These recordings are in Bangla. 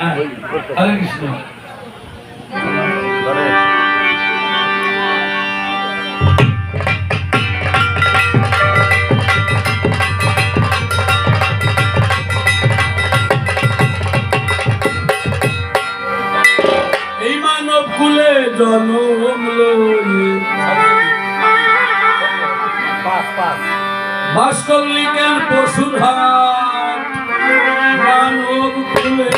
হ্যাঁ, হরে কৃষ্ণ। এই মানব কুলে জন্ম লয়ে ভাস্করলিকের পশুর হাট মানব কুলে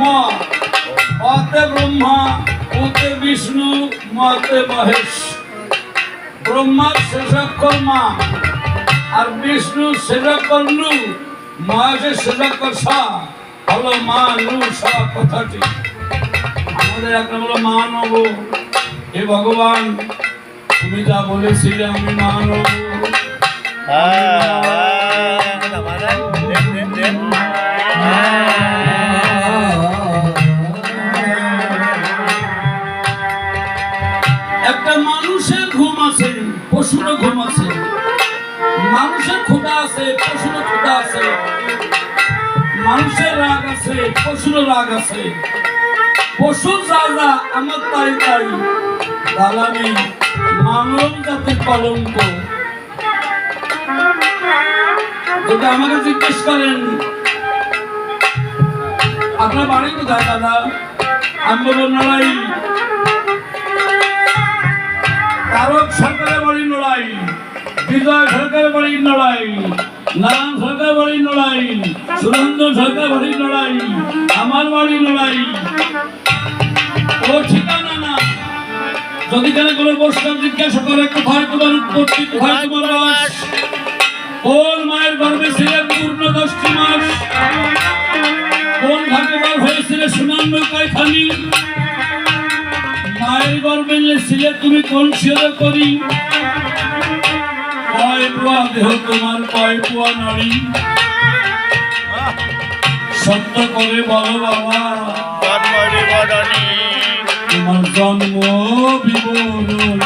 ম অতে ব্রহ্মা উতে বিষ্ণু, মতে মহেশ। ব্রহ্মার শেষাক্ষর মা আর বিষ্ণু শেষাক্ষর নু মহেশের শেষাক্ষর সা হলো মা, নু, সা, কথাটি। আমাদের একটা বলো মা নব, হে ভগবান, তুমি যা বলেছিলে আমি মা নব। পশুরও ঘুম আছে। মানুষের ক্ষুধা আছে পশুরও ক্ষুধা আছে। মানুষের রাগ আছে পশুরও রাগ আছে। পশুর যা যা, আমার তাই তাই। দালামি মানব জাতির কলঙ্ক। যদি আমাকে জিজ্ঞেস করেন, আপনার বাড়ি কোথায় দাদা? আমি বলব নড়াই তারক সরকারের বাড়ি নড়াই বিজয় সরকারের বাড়ি নড়াই নারায়ণ সরকার বাড়ি নড়াই সুরেন্দ্র সরকার বাড়ি নড়াই আমার বাড়ি নড়াই। ও ঠিকানা না। যদি কেন কোনো প্রশ্ন জিজ্ঞাসা করে কোথায় তোমার উৎপত্তি কোথায় তোমার বাস? কোন মায়ের গর্ভে ছিলেন পূর্ণ দশটি মাস? কোন বার হয়েছিল সুনাম কয়খানি মায়ের গর্ভে ছিলে তুমি কোন শিরে করি? কয় পোয়া দেহ তোমার কয় পোয়া নারী। সত্য করে বলো বাবা। তোমার জন্ম বিবরণী।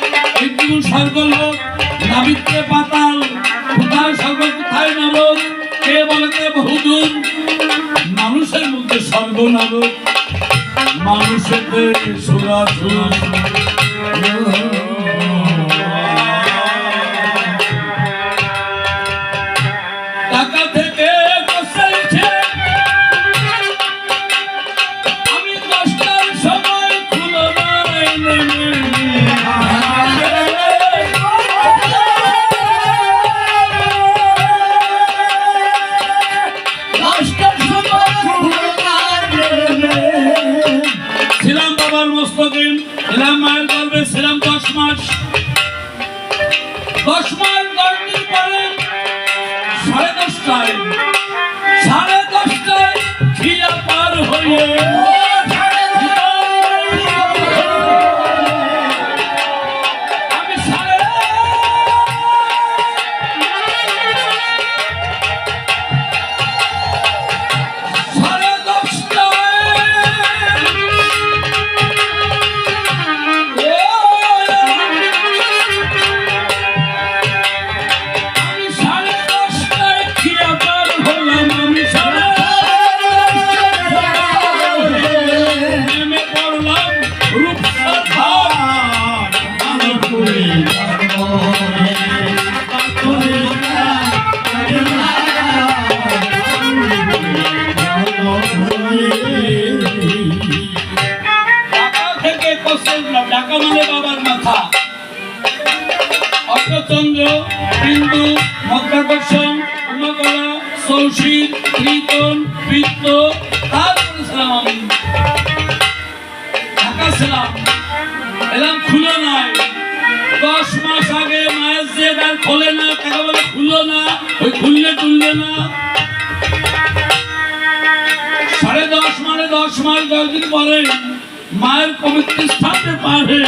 মস্তলোক একটু স্বর্গলোক পাতাল। মানুষের মধ্যে স্বর্গ নরক মানুষের সুরা এলাম মায়ের গর্বে ছিলাম দশ মাস। দশ মাস দিন পরে সাড়ে দশটায় সাড়ে দশটায় খিয়া পার হয়ে সৌশীল কীর্তন, বৃত্ত তারপরে আমি ঢাকা ছিলাম এলাম খুলে নাই। দশ মাস আগে মায়ের যে তার খোলে না তাকে বলে খুলো না, ওই খুললে তুললে না। সাড়ে দশ মানে দশ মাস, দশ পরে মায়ের পবিত্র স্থানে পারে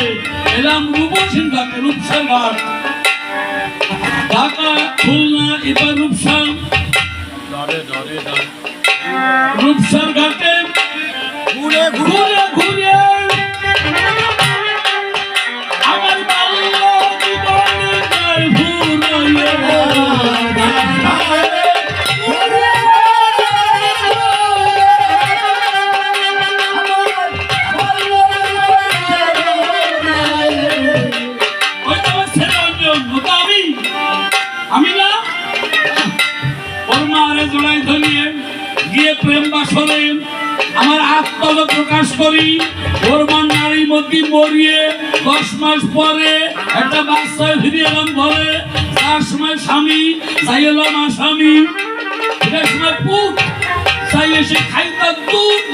এলাম রূপসিং ঘাটে রূপসার ঢাকা খুলনা, এবার রূপসার রূপসার ঘাটে ঘুরে। ঘুরে ঘুরে। সময় স্বামী চাই এলাম স্বামী। ফিরার পুত চাই এসে খাইতাম দুধ।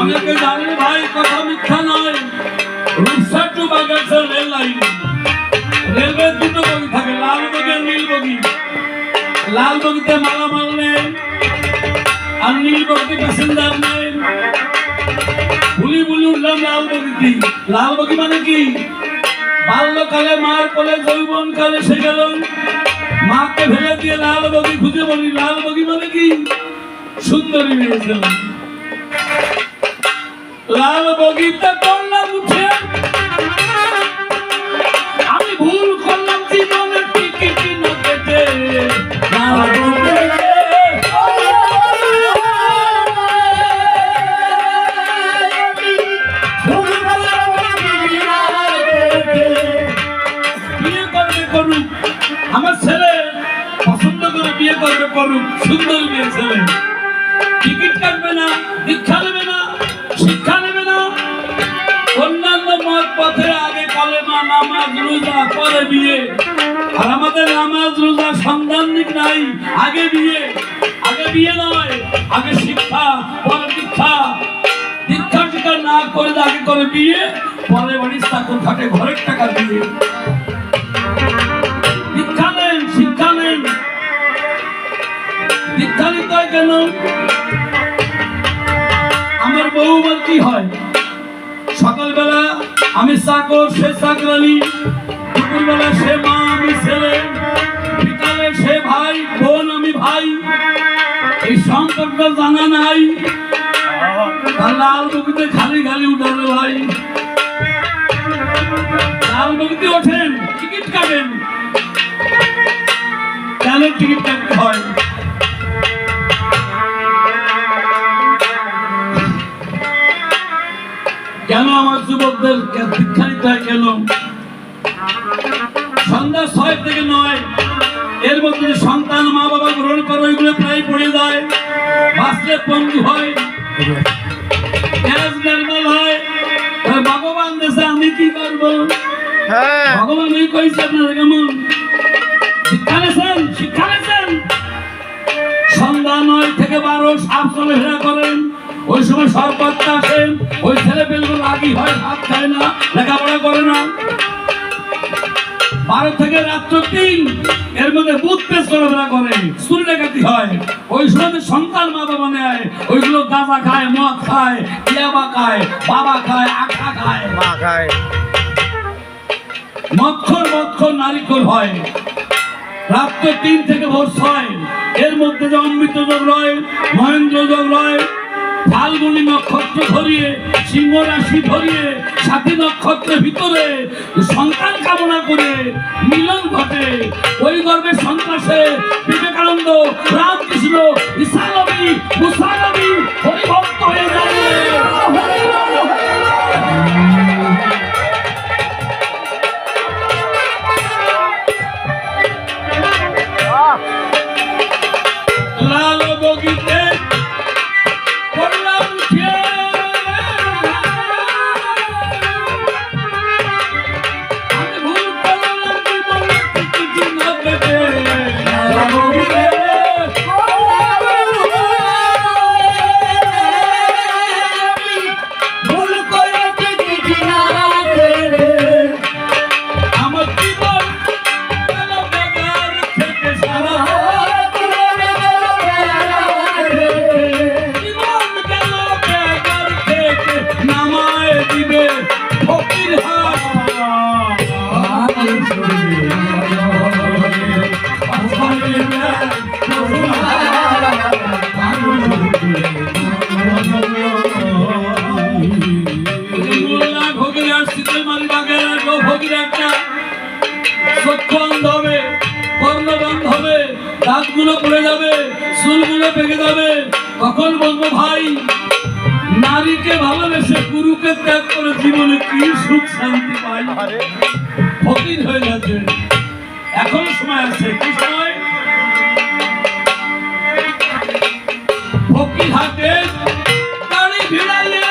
অনেকে জানে ভাই, কথা মিথ্যা নয়। রূপসা টু বাগাসের রেল লাইন। রেলওয়ে দুটো বগি থাকে, লাল বগি আর নীল বগি। লাল বগিতে মালামাল নেই আর নীল বগিতে প্যাসেঞ্জার নেই। ভুলি ভুলি উঠলাম লাল বগিতে। লাল বগি মানে কি? বাল্যকালে মার কোলে যৌবন কালে সে গেল। মাকে ফেলে দিয়ে লাল বগি খুঁজে বলি। লাল বগি মানে কি? সুন্দরী মেয়ে লাল বগিতে বিয়ে নয়। আগে শিক্ষা, পরে দীক্ষা। দীক্ষা অস্বীকার না করে আগে করে বিয়ে পরে বাড়ির ঘরের টাকা দিয়ে। দীক্ষা নেন, শিক্ষা নেন। দীক্ষা নিতে হয় কেন? আমার বউমার কি হয়? সকালবেলা আমি চাকর সে চাকরানি দুপুরবেলা সে মা, আমি ছেলে। বিকালে সে ভাই, বোন, আমি ভাই। জানা নাই। লাল খালি খালি ভাই লাল ওঠেন, টিকিট কাটেন। কেন টিকিট কাটতে হয়। কেন আমার যুবকদের দীক্ষা নিতে হয় কেন? সন্ধ্যা ছয় থেকে নয়। এর মধ্যে সন্তান মা বাবা গ্রহণ করে, ওইগুলো প্রায় পড়ে যায়। বাঁচলে পঙ্গু হয় হয় ভগবান দেশে আমি কি করব? হ্যাঁ। ভগবান এই কইছে আপনারা কেমন? শিক্ষা নেছেন শিক্ষা নেছেন সন্ধ্যা নয় থেকে বারো সাপ চলে ফেরা করেন। ওই সময় সরকারটা আসেন। ওই ছেলে পেলগুলো লাগি হয় ভাত খায় না লেখাপড়া করে না। বারো থেকে রাত্র তিন এর মধ্যে বুথ পেস চলাফেরা করে। চুরি ডাকাতি হয়। ওই সময় সন্তান মা বাবা নেয়। ওইগুলো গাঁজা খায় মদ খায় ইয়াবা খায় বাবা খায় আখা খায়। মা খায়। মক্ষর মক্ষর নারিকল হয়। রাত্র তিন থেকে ভোর ছয় এর মধ্যে যে অমৃত যোগ রয় মহেন্দ্র যোগ রয় ফাল্গুনী নক্ষত্র ধরিয়ে সিংহ রাশি ধরিয়ে সাথী নক্ষত্রের ভিতরে সন্তান কামনা করে মিলন ঘটে। ওই গর্বের সন্ত্রাসে বিবেকানন্দ রামকৃষ্ণ, ঈশানবী, মুসানবী হরিভক্ত হয়ে যাবে দাঁতগুলো পড়ে যাবে চুলগুলো পেকে যাবে। তখন বলব ভাই নারীকে ভালোবেসে গুরুকে ত্যাগ করে জীবনে কি সুখ শান্তি পাই? ফকির হয়ে যাচ্ছে এখন সময় আছে কি সময়? ফকির হাতে গাড়ি ভিড়াইয়ে।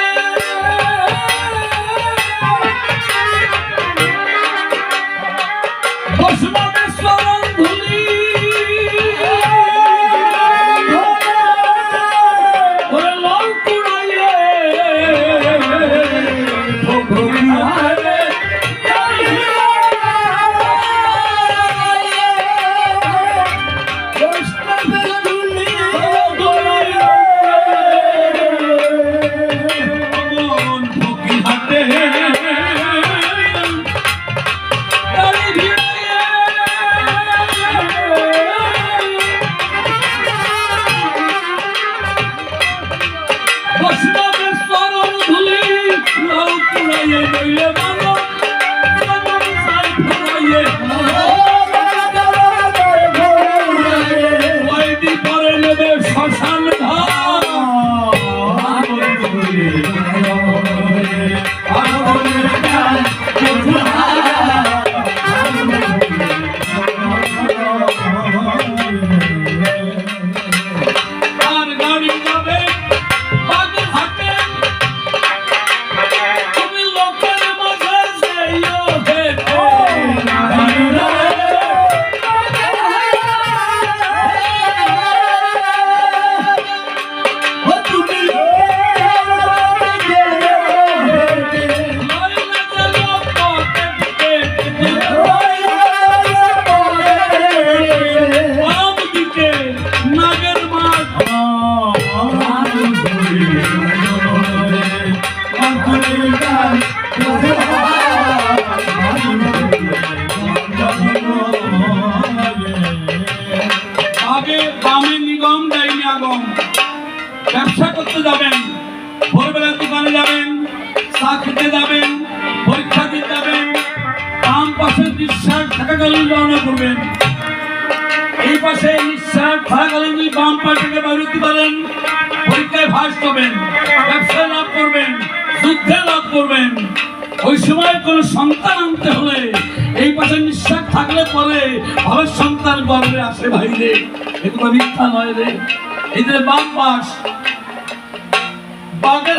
বৈষ্ণবের চরণ ধুলি লোক পুরাইয়ে দইলে ব্যবসা করতে যাবেন, ভোরবেলা দোকানে যাবেন, চা খেতে যাবেন, পরীক্ষা দিতে যাবেন, বাম পাশে নিঃশ্বাস থাকাকালীন রওনা করবেন। এই পাশে নিঃশ্বাস থাকাকালীন যদি বাম পাশে বেরোতে পারেন, পরীক্ষায় ভাস পাবেন ব্যবসায় লাভ করবেন, যুদ্ধে লাভ করবেন। ওই সময় কোনো সন্তান আনতে হলে এই পাশে নিঃশ্বাস থাকলে পরে ভালো সন্তান গর্বে আসে ভাইরে এগুলো মিথ্যা নয় রে। এদের বাম পাশ বাগের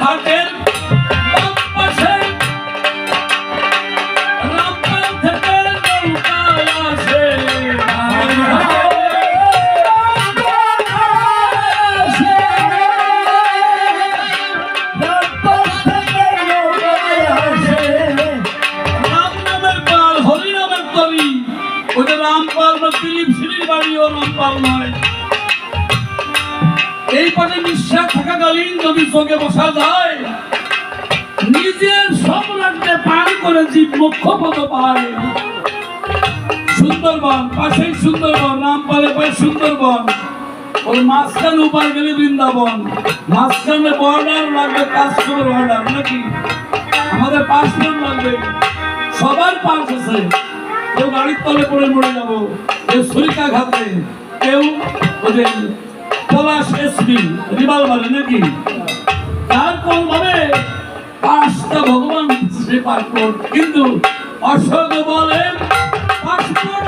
মুখ্য পদ পায় সুন্দরবন, পাশেই সুন্দরবন, রামপালে পায় সুন্দরবন। ওর মাঝখানে উপার গেলে বৃন্দাবন। মাঝখানে বর্ডার লাগবে কাশ্মীর বর্ডার নাকি? আমাদের পাসপোর্ট লাগবে। সবার পাস আছে। কেউ গাড়ির তলে পড়ে মরে যাব, কেউ ঘাতে কেউ ওই যে পলাশ এসপি রিভলভারে নাকি? তার কোন ভাবে পাঁচটা ভগবান পাসপোর্ট কিন্তু অশোক বলেন পাসপোর্ট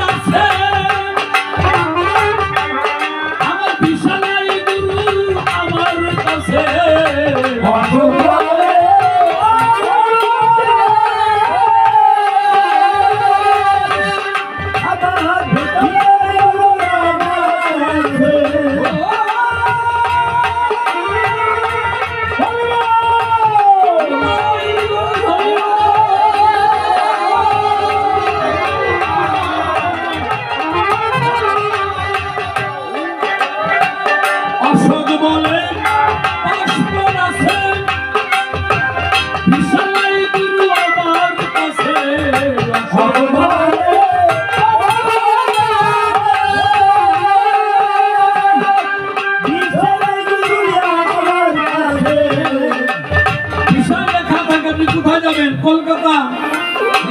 কলকাতা,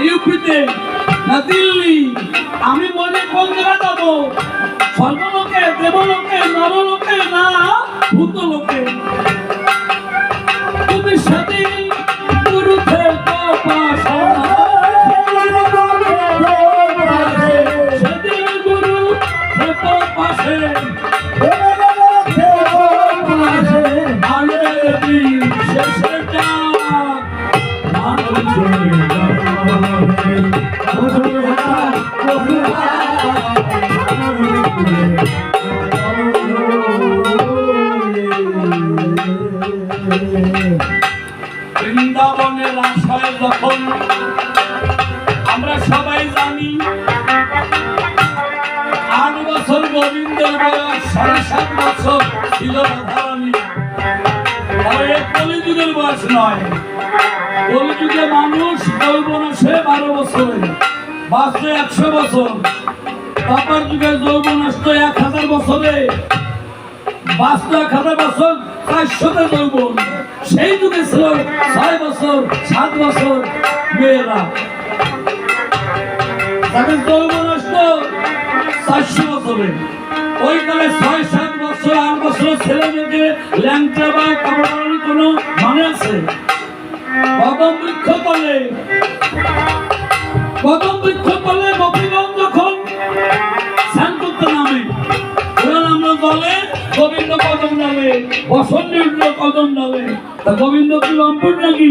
ইউপিতে না দিল্লি, আমি মনে কোন জায়গা যাব। সর্বলোকে দেবলোকে নরলোকে না ভূতলোকে? তুমি সাথে বৃন্দাবনের আমরা সবাই জানি আট বছর গোবিন্দের বয়স, সাড়ে সাত বছর ছিল রাধারানী। কলিযুগের নয়। কলিযুগে মানুষ যৌবন আসে বারো বছরে বাঁচতে একশো বছর তারপর যুগে যৌবন আসতো এক হাজার বছরে, বাঁচতো এক হাজার বছর, চারশোতে যৌবন। সেই যুগে ছিল ছয় বছর, সাত বছর মেয়েরা। তাদের যৌবন আসতো চারশো বছরে। ওই কালে ছয়, সাত বছর, আট বছর ছেলে মেয়েকে ল্যাংটা বা কাপড় কোনো মানে আছে? কদম বৃক্ষ তলে। কদম বৃক্ষ তলে গোপীগণ যখন স্নান করতে নামে ওরা নামলো দলে গোবিন্দ কদম নামে। বসন্ত কদম নামে। তা গোবিন্দ কি লম্পট নাকি?